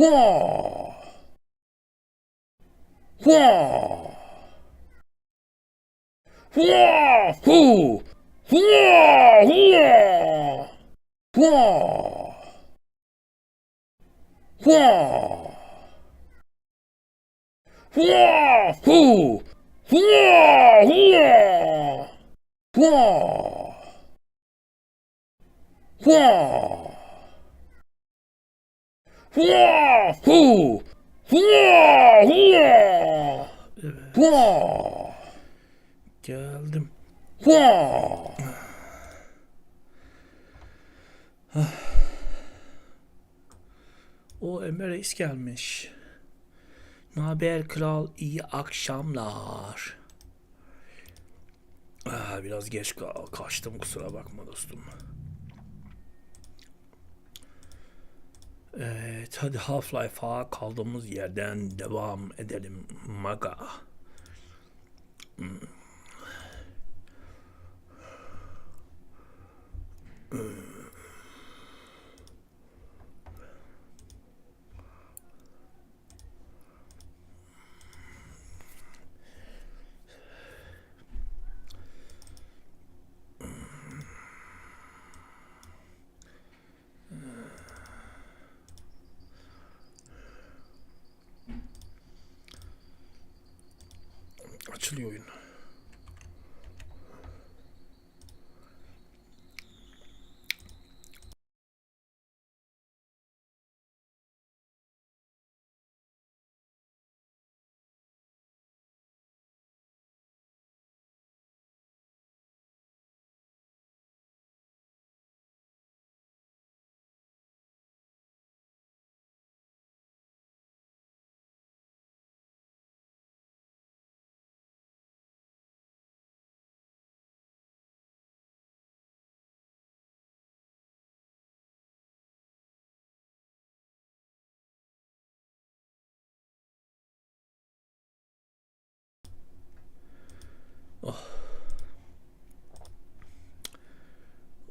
Whoa! Whoa! Whoa! Who? Whoa! Whoa! Whoa! Whoa! Whoa! Who? Whoa! Whoa! Whoa! Whoa! Whoa! Who? Evet. Geldim. O Emre Reis gelmiş. Naber kral iyi akşamlar. Ah, biraz geç ka- kaçtım kusura bakma dostum. Evet hadi Half-Life'a kaldığımız yerden devam edelim maga. Hmm. 留着。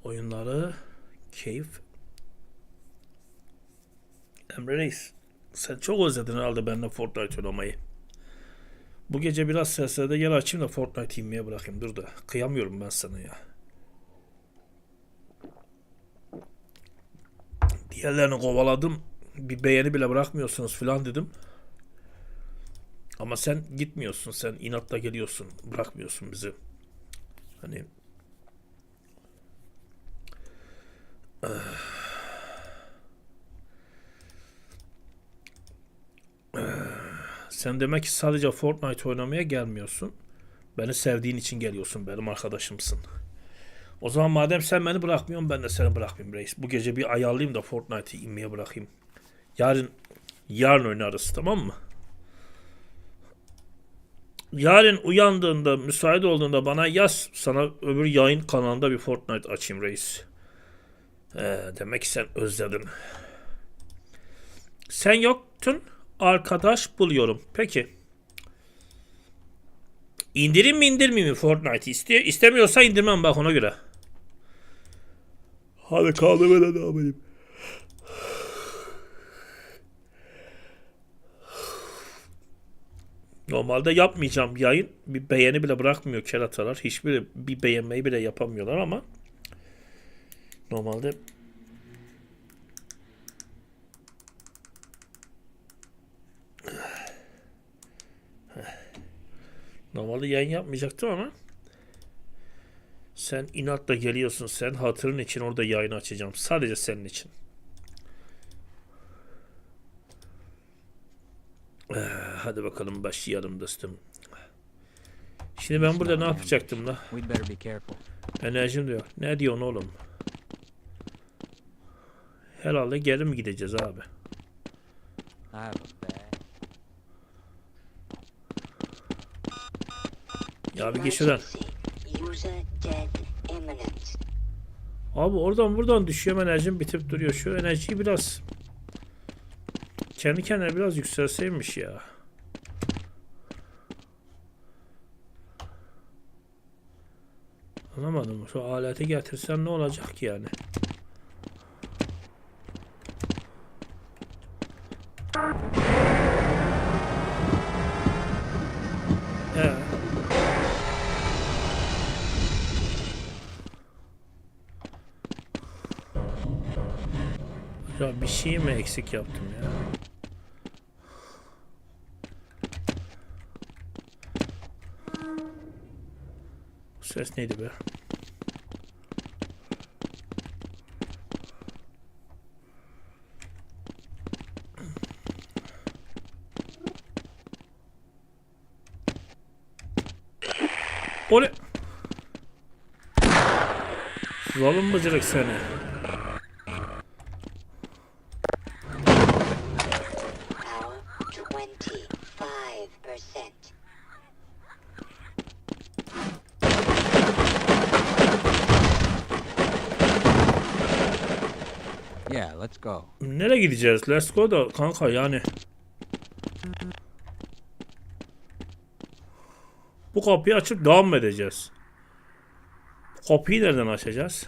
Oyunları keyif. Emre Reis sen çok özledin herhalde benimle Fortnite oynamayı. Bu gece biraz seslerde yer açayım da Fortnite inmeye bırakayım. Dur da kıyamıyorum ben sana ya. Diğerlerini kovaladım. Bir beğeni bile bırakmıyorsunuz filan dedim. Ama sen gitmiyorsun. Sen inatla geliyorsun. Bırakmıyorsun bizi. Hani Sen demek ki sadece Fortnite oynamaya gelmiyorsun. Beni sevdiğin için geliyorsun. Benim arkadaşımsın. O zaman madem sen beni bırakmıyorsun ben de seni bırakmayayım reis. Bu gece bir ayarlayayım da Fortnite'ı inmeye bırakayım. Yarın yarın oynarız tamam mı? Yarın uyandığında müsait olduğunda bana yaz. Sana öbür yayın kanalında bir Fortnite açayım reis. Ee, demek ki sen özledin. Sen yoktun. Arkadaş buluyorum. Peki. İndirim mi indirmeyeyim mi Fortnite istiyor. İstemiyorsa indirmem bak ona göre. Hadi kaldırmaya da devam edeyim. Normalde yapmayacağım yayın. Bir beğeni bile bırakmıyor keratalar. Hiçbiri bir beğenmeyi bile yapamıyorlar ama normalde Normalde yayın yapmayacaktım ama sen inatla geliyorsun. Sen hatırın için orada yayın açacağım. Sadece senin için. Hadi bakalım başlayalım dostum. Şimdi ben burada ne yapacaktım careful. Enerjim diyor. Ne diyorsun oğlum? Herhalde geri mi gideceğiz abi? Ya bir git şuradan. Abi oradan buradan düşüyor enerjim bitip duruyor. Şu enerjiyi biraz kendi kendine biraz yükselseymiş ya. Anlamadım. Şu aleti getirsem ne olacak ki yani? Ya bir şey mi eksik yaptım ya? Ses neydi be? O ne? Zalim bıcırık seni. Power 25%. Yeah, let's go. Gideceğiz? Let's go da kanka yani. Bu kapıyı açıp devam edeceğiz? Bu kapıyı nereden açacağız?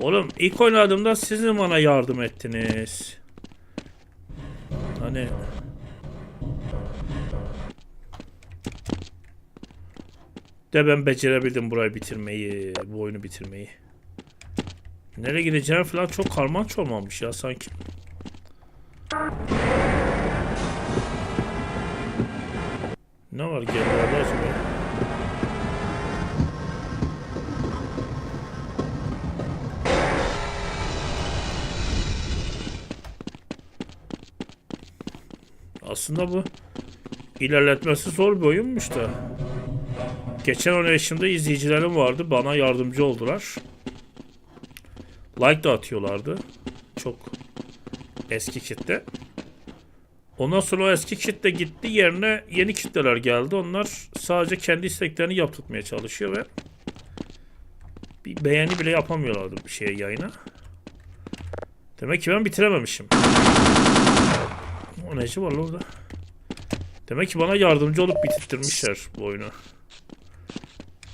Oğlum ilk oynadığımda sizin bana yardım ettiniz. Hani de ben becerebildim burayı bitirmeyi, bu oyunu bitirmeyi. Nereye gideceğim falan çok karmaç olmamış ya sanki. Ne var gerilerde acaba? Aslında bu ilerletmesi zor bir oyunmuş da. Geçen oynayışımda izleyicilerim vardı. Bana yardımcı oldular. Like da atıyorlardı. Çok eski kitle. Ondan sonra o eski kitle gitti. Yerine yeni kitleler geldi. Onlar sadece kendi isteklerini yaptırmaya çalışıyor ve bir beğeni bile yapamıyorlardı bir şeye yayına. Demek ki ben bitirememişim. O neci var orada? Demek ki bana yardımcı olup bitirttirmişler bu oyunu.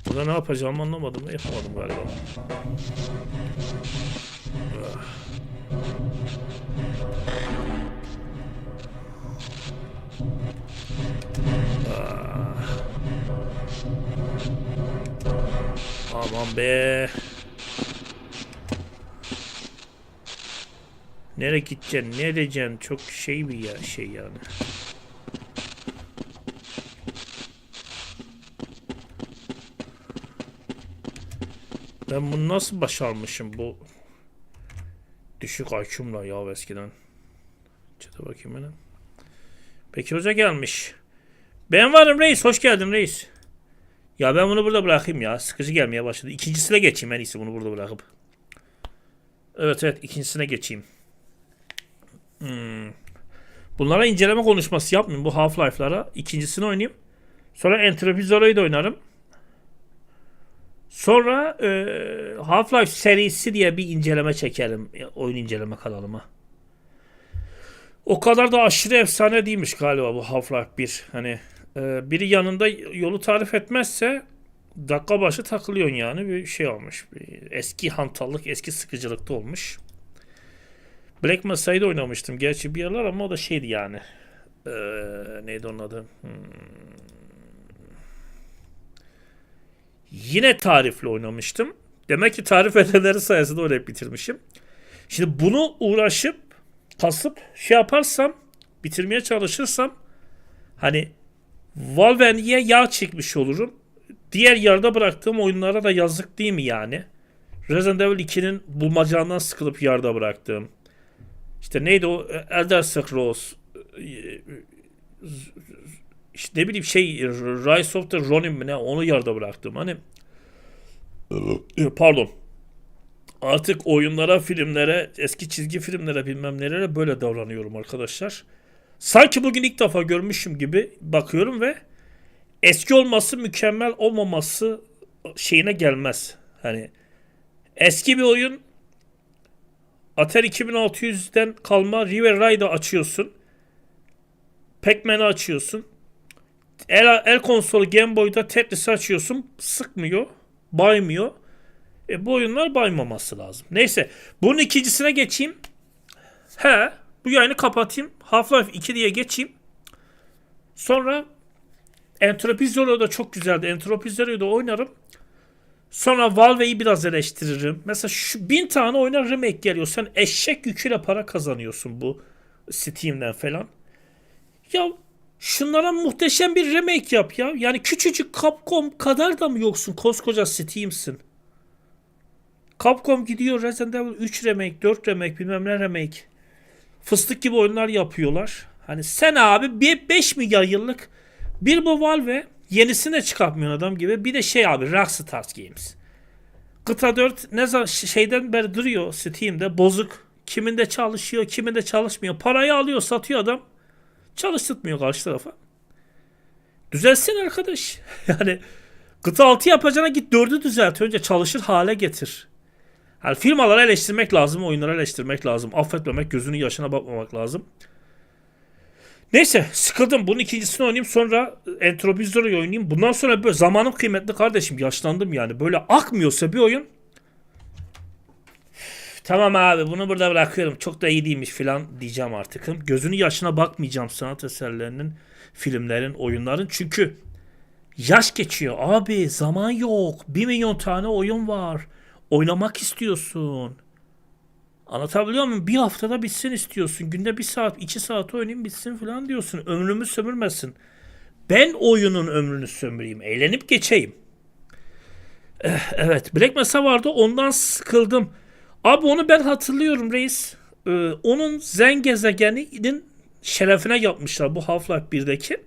Burada ne yapacağımı anlamadım yapamadım galiba. Ah. Aman be. Nereye gideceksin? Ne edeceksin? Çok şey bir ya şey yani. Ben bunu nasıl başarmışım bu düşük IQ'mla ya eskiden. Çete bakayım hemen. Peki Hoca gelmiş. Ben varım reis. Hoş geldin reis. Ya ben bunu burada bırakayım ya. Sıkıcı gelmeye başladı. İkincisine geçeyim en iyisi bunu burada bırakıp. Evet evet ikincisine geçeyim. Hmm. Bunlara inceleme konuşması yapmayayım bu Half-Life'lara. İkincisini oynayayım. Sonra Entropy Zero'yu da oynarım. Sonra e, Half-Life serisi diye bir inceleme çekerim e, oyun inceleme kanalıma. O kadar da aşırı efsane değilmiş galiba bu Half-Life 1. Hani e, biri yanında yolu tarif etmezse dakika başı takılıyorsun yani bir şey olmuş. Bir eski hantallık, eski sıkıcılıkta olmuş. Black Mesa'yı oynamıştım gerçi bir yerler ama o da şeydi yani. E, neydi onun adı? Hmm. Yine tarifle oynamıştım. Demek ki tarif edenleri sayesinde öyle bitirmişim. Şimdi bunu uğraşıp kasıp şey yaparsam bitirmeye çalışırsam hani Valve'ye yağ çekmiş olurum. Diğer yarıda bıraktığım oyunlara da yazık değil mi yani? Resident Evil 2'nin bulmacağından sıkılıp yarıda bıraktığım. İşte neydi o? Elder Scrolls. İşte ne bileyim şey Rise of the Ronin mi ne onu yarıda bıraktım. Hani pardon. Artık oyunlara, filmlere, eski çizgi filmlere bilmem nelere böyle davranıyorum arkadaşlar. Sanki bugün ilk defa görmüşüm gibi bakıyorum ve eski olması mükemmel olmaması şeyine gelmez. Hani eski bir oyun Atari 2600'den kalma River Raid'ı açıyorsun. Pac-Man'ı açıyorsun. El, el konsolu Game Boy'da Tetris'i açıyorsun. Sıkmıyor. Baymıyor. E bu oyunlar baymaması lazım. Neyse. Bunun ikincisine geçeyim. He. Bu yayını kapatayım. Half-Life 2 diye geçeyim. Sonra Entropy Zero da çok güzeldi. Entropy Zero'yu da oynarım. Sonra Valve'yi biraz eleştiririm. Mesela şu bin tane oyuna remake geliyor. Sen eşek yüküyle para kazanıyorsun bu Steam'den falan. Ya şunlara muhteşem bir remake yap ya. Yani küçücük Capcom kadar da mı yoksun koskoca Steam'sin? Capcom gidiyor Resident Evil 3 remake, 4 remake, bilmem ne remake. Fıstık gibi oyunlar yapıyorlar. Hani sen abi bir 5 milyar yıllık bir bu Valve yenisini de çıkartmıyor adam gibi. Bir de şey abi Rockstar Games. Kıta 4 ne zaman şeyden beri duruyor Steam'de bozuk. Kiminde çalışıyor, kiminde çalışmıyor. Parayı alıyor, satıyor adam. Çalıştırmıyor karşı tarafa. Düzelsin arkadaş. Yani kıta 6 yapacağına git 4'ü düzelt. Önce çalışır hale getir. Yani firmaları eleştirmek lazım, oyunları eleştirmek lazım. Affetmemek, gözünün yaşına bakmamak lazım. Neyse sıkıldım. Bunun ikincisini oynayayım sonra Entropy Zero'yu oynayayım. Bundan sonra böyle zamanım kıymetli kardeşim. Yaşlandım yani. Böyle akmıyorsa bir oyun "Üf, Tamam abi bunu burada bırakıyorum. Çok da iyi değilmiş filan diyeceğim artık. Gözünün yaşına bakmayacağım sanat eserlerinin, filmlerin, oyunların. Çünkü yaş geçiyor. Abi zaman yok. Bir milyon tane oyun var. Oynamak istiyorsun. Anlatabiliyor muyum? Bir haftada bitsin istiyorsun. Günde bir saat, iki saat oynayayım bitsin falan diyorsun. Ömrümü sömürmesin. Ben oyunun ömrünü sömüreyim. Eğlenip geçeyim. Eh, Evet. Black Mesa vardı. Ondan sıkıldım. Abi onu ben hatırlıyorum reis. Ee, onun Zen gezegeninin şerefine yapmışlar bu Half-Life 1'deki.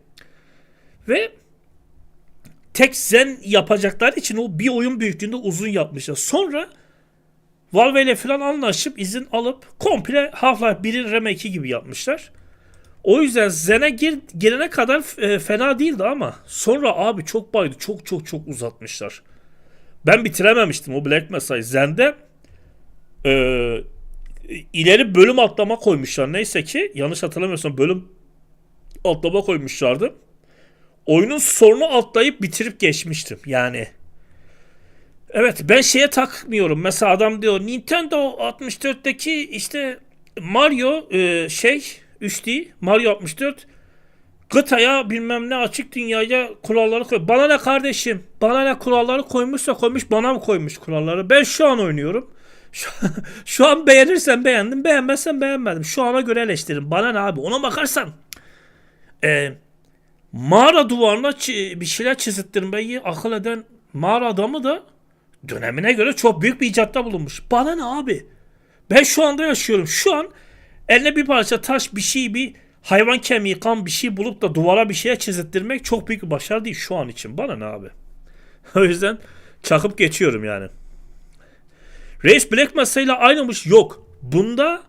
Ve tek Zen yapacaklar için o bir oyun büyüklüğünde uzun yapmışlar. Sonra Valve ile falan anlaşıp izin alıp komple Half-Life 1'in remake'i gibi yapmışlar. O yüzden Zen'e gir, girene kadar e, fena değildi ama sonra abi çok baydı. Çok çok çok uzatmışlar. Ben bitirememiştim o Black Mesa'yı. Zen'de e, ileri bölüm atlama koymuşlar. Neyse ki yanlış hatırlamıyorsam bölüm atlama koymuşlardı. Oyunun sonunu atlayıp bitirip geçmiştim. Yani Evet ben şeye takmıyorum. Mesela adam diyor Nintendo 64'teki işte Mario e, şey 3D Mario 64 kıtaya bilmem ne açık dünyaya kuralları koy. Bana ne kardeşim? Bana ne kuralları koymuşsa koymuş bana mı koymuş kuralları? Ben şu an oynuyorum. Şu, şu an beğenirsen beğendim beğenmezsen beğenmedim. Şu ana göre eleştiririm. Bana ne abi? Ona bakarsan e, mağara duvarına bir şeyler çizittirmeyi akıl eden mağara adamı da dönemine göre çok büyük bir icatta bulunmuş. Bana ne abi? Ben şu anda yaşıyorum. Şu an eline bir parça taş bir şey bir hayvan kemiği kan bir şey bulup da duvara bir şeye çizittirmek çok büyük bir başarı değil şu an için. Bana ne abi? o yüzden çakıp geçiyorum yani. Reis Black Mesa ile aynımış. Yok. Bunda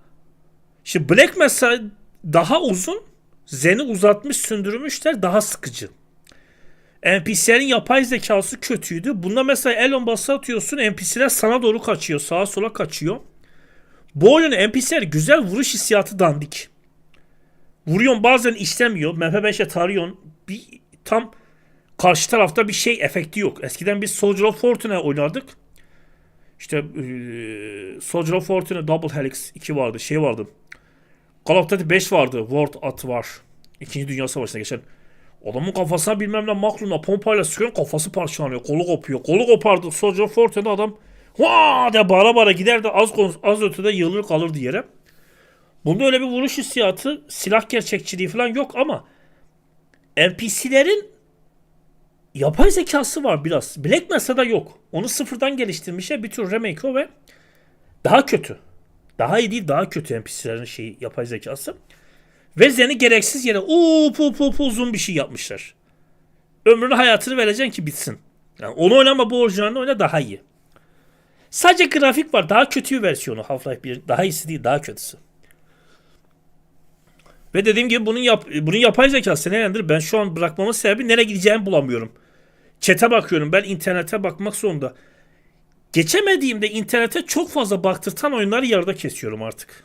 işte Black Mesa daha uzun. Zen'i uzatmış sündürmüşler daha sıkıcı. NPC'lerin yapay zekası kötüydü. Bunda mesela Elon bası atıyorsun NPC'ler sana doğru kaçıyor. Sağa sola kaçıyor. Bu oyunun NPC'leri güzel vuruş hissiyatı dandik. Vuruyorsun bazen işlemiyor. MP5'e tarıyorsun. Bir tam karşı tarafta bir şey efekti yok. Eskiden biz Soldier of Fortune oynardık. İşte eee Soldier of Fortune Double Helix 2 vardı. Şey vardı. Call of Duty 5 vardı. World at War. İkinci Dünya Savaşı'na geçen. Adamın kafasına bilmem ne maklumla pompayla sıkıyor kafası parçalanıyor. Kolu kopuyor. Kolu kopardı. Soldier of Fortune'da adam Vaa de bağıra bağıra gider de az, az ötede yığılır kalırdı yere. Bunda öyle bir vuruş hissiyatı, silah gerçekçiliği falan yok ama NPC'lerin yapay zekası var biraz. Black Mesa'da yok. Onu sıfırdan geliştirmişler. Bir tür remake o ve daha kötü. Daha iyi değil, daha kötü NPC'lerin şeyi, yapay zekası. Ve Zen'i gereksiz yere up up up uzun bir şey yapmışlar. Ömrünü hayatını vereceksin ki bitsin. Yani onu oynama bu orijinalini oyna daha iyi. Sadece grafik var. Daha kötü bir versiyonu Half-Life 1. Daha iyisi değil, daha kötüsü. Ve dediğim gibi bunun yap bunun yapay zekası nedendir? Ben şu an bırakmamın sebebi nereye gideceğimi bulamıyorum. Çete bakıyorum. Ben internete bakmak zorunda. Geçemediğimde internete çok fazla baktırtan oyunları yarıda kesiyorum artık.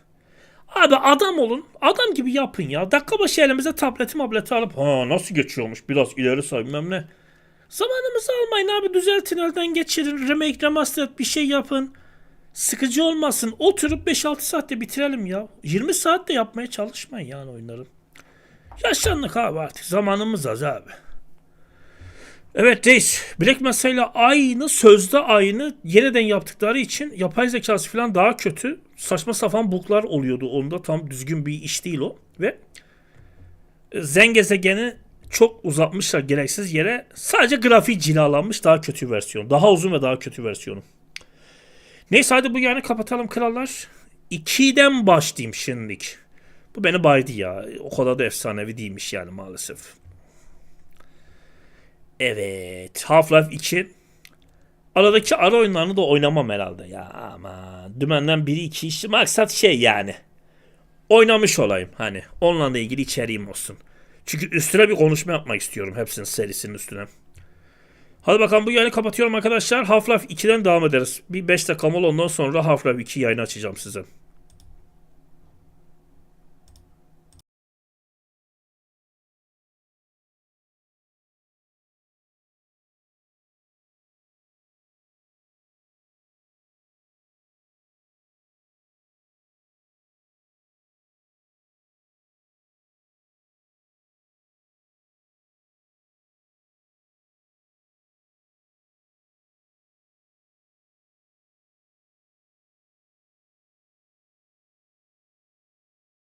Abi adam olun. Adam gibi yapın ya. Dakika başı elimize tableti mableti alıp ha nasıl geçiyormuş biraz ileri say bilmem ne. Zamanımızı almayın abi düzeltin elden geçirin. Remake remaster bir şey yapın. Sıkıcı olmasın. Oturup 5-6 saatte bitirelim ya. 20 saatte yapmaya çalışmayın yani oyunları. Yaşlandık abi artık. Zamanımız az abi. Evet reis. Black Mesa ile aynı sözde aynı yeniden yaptıkları için yapay zekası falan daha kötü. Saçma sapan buglar oluyordu. Onda tam düzgün bir iş değil o. Ve Zen gezegeni çok uzatmışlar gereksiz yere. Sadece grafiği cilalanmış daha kötü versiyon. Daha uzun ve daha kötü versiyonu. Neyse hadi bu yani kapatalım krallar. 2'den başlayayım şimdilik. Bu beni baydı ya. O kadar da efsanevi değilmiş yani maalesef. Evet. Half-Life 2. Aradaki ara oyunlarını da oynamam herhalde ya. Ama dümenden biri iki işte maksat şey yani. Oynamış olayım hani. Onunla da ilgili içeriğim olsun. Çünkü üstüne bir konuşma yapmak istiyorum hepsinin serisinin üstüne. Hadi bakalım bu yayını kapatıyorum arkadaşlar. Half-Life 2'den devam ederiz. Bir 5 dakika mola ondan sonra Half-Life 2 yayını açacağım size.